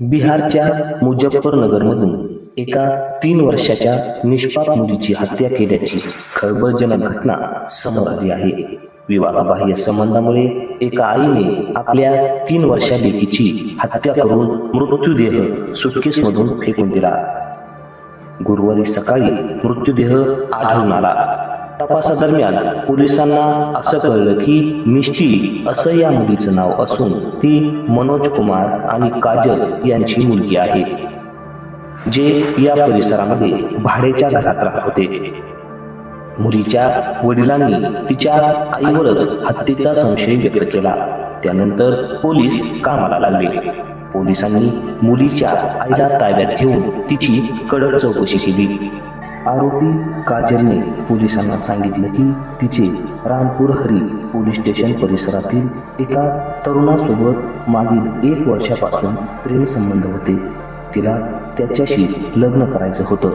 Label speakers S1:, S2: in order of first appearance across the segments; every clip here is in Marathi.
S1: बिहारच्या मुजफ्फरनगरमधून एका तीन वर्षाच्या निष्पाप मुलीची हत्या केल्याची खळबळजनक घटना समोर आली आहे. विवाहबाह्य संबंधामुळे एका आईने आपल्या तीन वर्षा लेकीची हत्या करून मृत्यूदेह सुटकेसमधून फेकून दिला. गुरुवारी सकाळी मृत्यूदेह आढळून आला. तपासादरम्यान पोलिसांना असं कळलं की मिष्टी असं या मुलीचं नाव असून ती मनोज कुमार आणि काजल यांची मुलगी आहे जे या परिसरामध्ये भाडेच्या घरात राहत होते. मुलीच्या वडिलांनी तिच्या आईवरच हत्येचा संशय व्यक्त केला. त्यानंतर पोलीस कामाला लागले. पोलिसांनी मुलीच्या आईला ताब्यात घेऊन तिची कडक चौकशी केली. आरोपी काजलने पोलिसांना सांगितलं की तिचे रामपूर हरी पोलीस स्टेशन परिसरातील एका तरुणासोबत मागील एक वर्षापासून प्रेमसंबंध होते. तिला त्याच्याशी लग्न करायचं होतं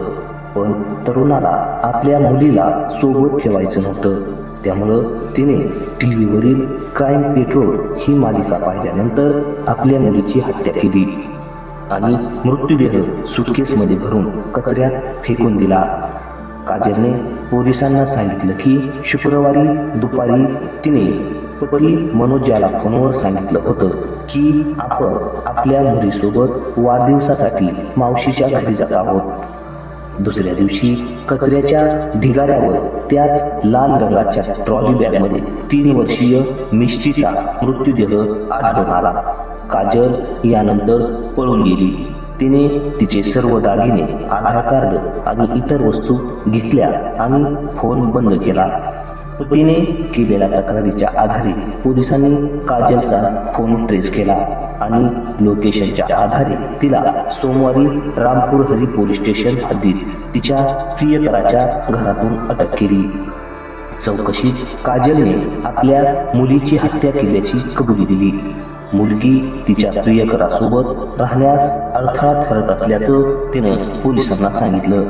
S1: पण तरुणाला आपल्या मुलीला सोबत ठेवायचं नव्हतं. त्यामुळं तिने टी व्हीवरील क्राईम पेट्रोल ही मालिका पाहिल्यानंतर आपल्या मुलीची हत्या केली. आणि मृत्यूदेह सुटकेसमध्ये भरून कचऱ्यात फेकून दिला. काजलने पोलिसांना सांगितलं की शुक्रवारी दुपारी तिने पती मनोज याला फोनवर सांगितलं होतं की आपण आपल्या मुलीसोबत वाढदिवसासाठी मावशीच्या घरी जात आहोत. दुसऱ्या दिवशी कचऱ्याच्या ढिगाऱ्यावर त्याच लाल रंगाच्या ट्रॉली बॅगमध्ये तीन वर्षीय मिष्टीचा मृत्यूदेह आढळून आला. काजल यानंतर पळून गेली. तिने तिचे सर्व दागिने आधार कार्ड आणि इतर वस्तू घेतल्या आणि फोन बंद केला. तिने केलेल्या तक्रारीच्या आधारे पोलिसांनी काजलचा फोन ट्रेस केला आणि लोकेशनच्या आधारे तिला सोमवारी रामपूर हरी पोलीस स्टेशन हद्दीत तिच्या प्रियकराच्या घरातून अटक केली. चौकशीत काजलने आपल्या मुलीची हत्या केल्याची कबुली दिली. मुलगी तिच्या प्रियकरासोबत राहण्यास अडथळा ठरत असल्याचं तिनं पोलिसांना सांगितलं.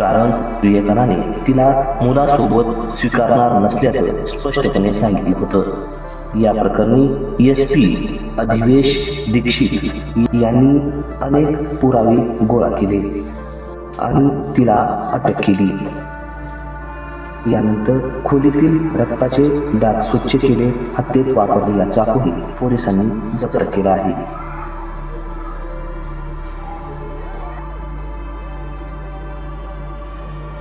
S1: कारण प्रियकराने तिला मुलासोबत स्वीकारणार नसल्याचं स्पष्टपणे सांगितलं होतं. या प्रकरणी एस पी अधिवेश दीक्षित यांनी अनेक पुरावे गोळा केले आणि तिला अटक केली. यानंतर खोलीतील रक्ताचे डाग स्वच्छ केले हत्येत वापरलेला चाकूही पोलिसांनी जप्त केला आहे.